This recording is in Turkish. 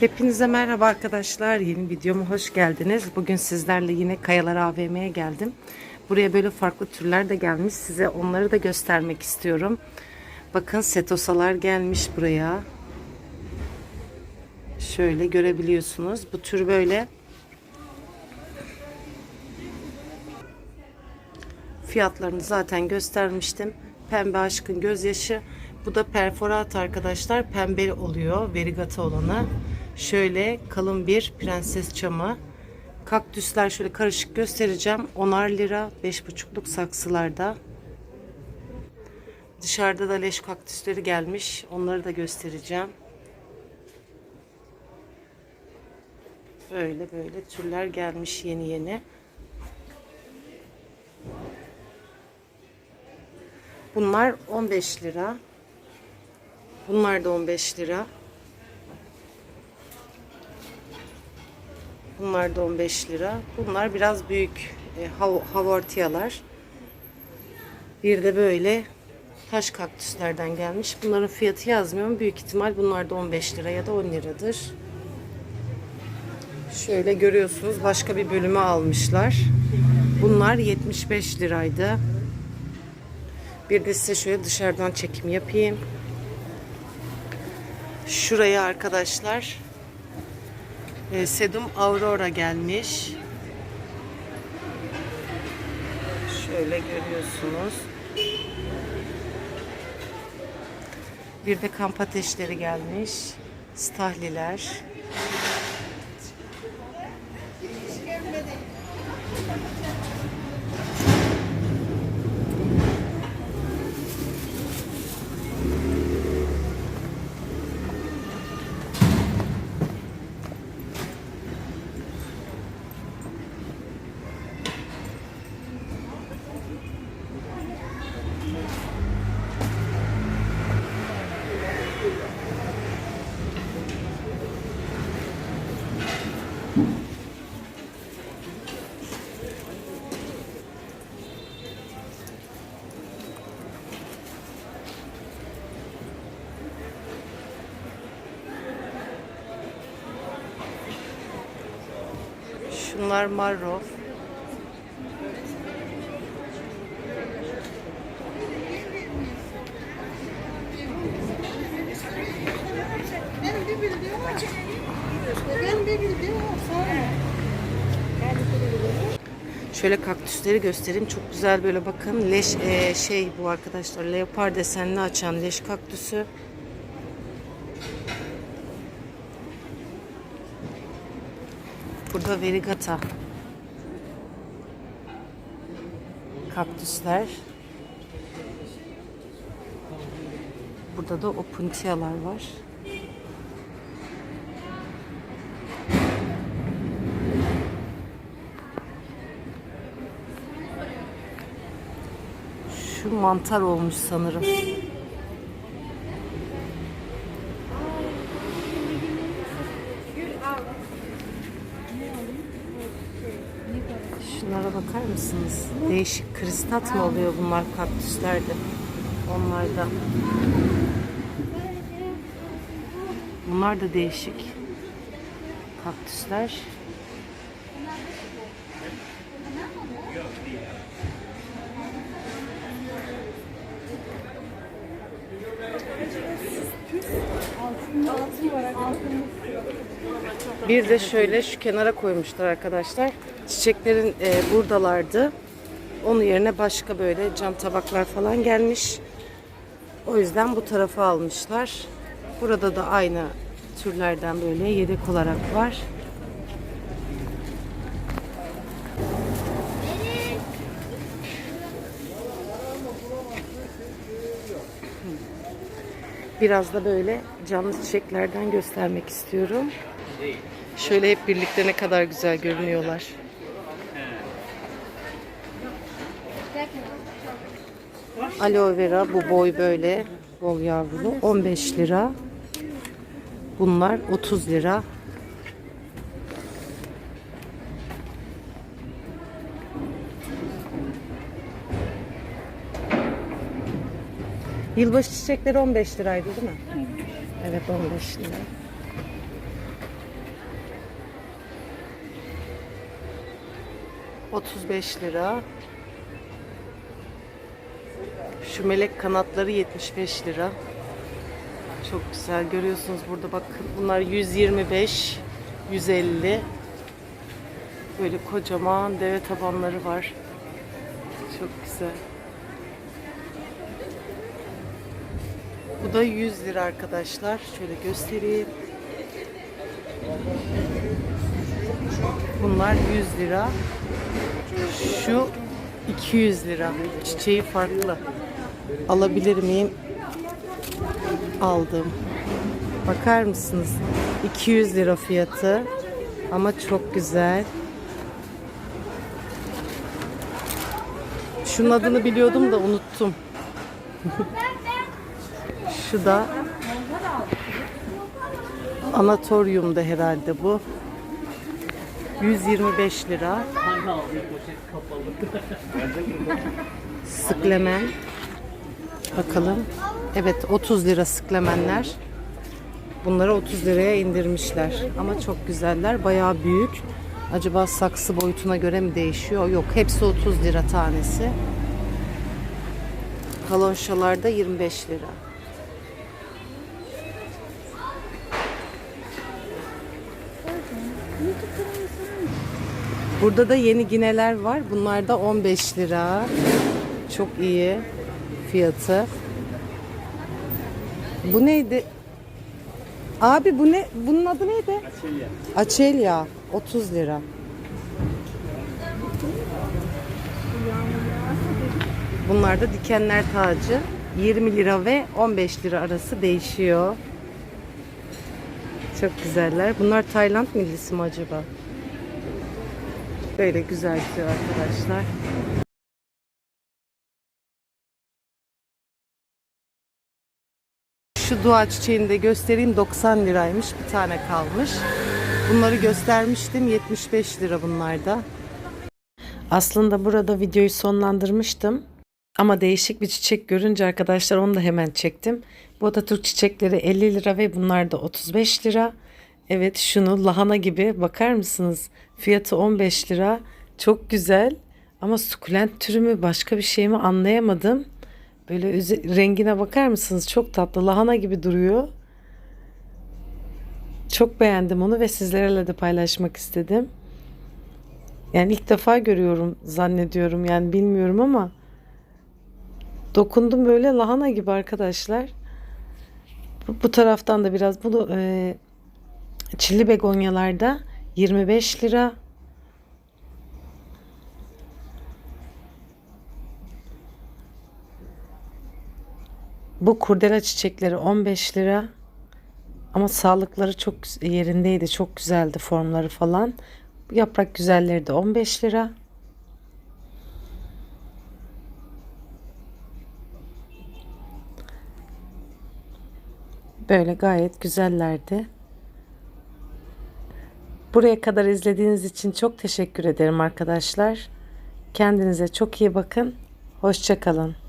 Hepinize merhaba arkadaşlar. Yeni videoma hoş geldiniz. Bugün sizlerle yine Kayalar AVM'ye geldim. Buraya böyle farklı türler de gelmiş. Size onları da göstermek istiyorum. Bakın setosalar gelmiş buraya. Şöyle görebiliyorsunuz. Bu tür böyle fiyatlarını zaten göstermiştim. Pembe aşkın gözyaşı. Bu da perforat arkadaşlar. Pembe oluyor. Verigata olanı. Şöyle kalın bir prenses çamı. Kaktüsler şöyle karışık göstereceğim. 10'ar lira. 5,5'luk saksılarda. Dışarıda da leş kaktüsleri gelmiş. Onları da göstereceğim. Böyle böyle türler gelmiş yeni yeni. Bunlar 15 lira. Bunlar da 15 lira. Bunlar da 15 lira. Bunlar biraz büyük e, hav havortiyalar. Bir de böyle taş kaktüslerden gelmiş. Bunların fiyatı yazmıyorum. Büyük ihtimal bunlar da 15 lira ya da 10 liradır. Şöyle görüyorsunuz başka bir bölümü almışlar. Bunlar 75 liraydı. Bir de size şöyle dışarıdan çekim yapayım. Şuraya arkadaşlar e, Sedum Aurora gelmiş. Şöyle görüyorsunuz. Bir de kamp ateşleri gelmiş. Stahliler. Var. Sonra. Şöyle kaktüsleri göstereyim. Çok güzel böyle bakın. Leş e, şey bu arkadaşlar. Leopar desenli açan leş kaktüsü. Burada verigata. Kaktüsler. Burada da opuntiyalar var. Şu mantar olmuş sanırım. Şunlara bakar mısınız? Değişik kristat mı oluyor bunlar kaktüslerde? Onlarda. Bunlar da değişik. Kaktüsler. Bir de şöyle şu kenara koymuşlar arkadaşlar. Çiçeklerin e, buradalardı. Onun yerine başka böyle cam tabaklar falan gelmiş. O yüzden bu tarafa almışlar. Burada da aynı türlerden böyle yedek olarak var. Biraz da böyle canlı çiçeklerden göstermek istiyorum. Şöyle hep birlikte ne kadar güzel görünüyorlar. Aloe vera bu boy böyle bol yavrulu 15 lira. Bunlar 30 lira. Yılbaşı çiçekleri 15 liraydı değil mi? Evet 15 lira. Otuz beş lira. Şu melek kanatları 75 lira. Çok güzel görüyorsunuz burada bakın. Bunlar 125, 150. Böyle kocaman deve tabanları var. Çok güzel. Bu da 100 lira arkadaşlar. Şöyle göstereyim. Bunlar 100 lira. Şu 200 lira. Çiçeği farklı. Alabilir miyim? Aldım. Bakar mısınız? 200 lira fiyatı. Ama çok güzel. Şunun adını biliyordum da unuttum. Şu da Anatoryum'da herhalde bu. 125 lira. Sıklemen. Bakalım. Evet 30 lira sıklemenler. Bunları 30 liraya indirmişler. Ama çok güzeller. Bayağı büyük. Acaba saksı boyutuna göre mi değişiyor? Yok hepsi 30 lira tanesi. Kalonşalar da 25 lira. Burada da yeni gineler var. Bunlar da 15 lira. Çok iyi fiyatı. Bu neydi? Abi bu ne? Bunun adı neydi? Açelya. Açelya. 30 lira. Bunlar da dikenler tacı. 20 lira ve 15 lira arası değişiyor. Çok güzeller. Bunlar Tayland millisi mi acaba? Böyle güzel diyor arkadaşlar. Şu dua çiçeğini de göstereyim. 90 liraymış. Bir tane kalmış. Bunları göstermiştim. 75 lira bunlar da. Aslında burada videoyu sonlandırmıştım. Ama değişik bir çiçek görünce arkadaşlar onu da hemen çektim. Bu Atatürk çiçekleri 50 lira ve bunlar da 35 lira. Evet şunu lahana gibi bakar mısınız? Fiyatı 15 lira. Çok güzel. Ama sukulent türü mü başka bir şey mi anlayamadım. Böyle rengine bakar mısınız? Çok tatlı. Lahana gibi duruyor. Çok beğendim onu ve sizlerle de paylaşmak istedim. Yani ilk defa görüyorum zannediyorum yani bilmiyorum ama dokundum böyle lahana gibi arkadaşlar. Bu, bu taraftan da biraz bunu e, çilli begonyalarda 25 lira. Bu kurdela çiçekleri 15 lira. Ama sağlıkları çok yerindeydi. Çok güzeldi formları falan. Yaprak güzelleri de 15 lira. Böyle gayet güzellerdi. Buraya kadar izlediğiniz için çok teşekkür ederim arkadaşlar. Kendinize çok iyi bakın. Hoşçakalın.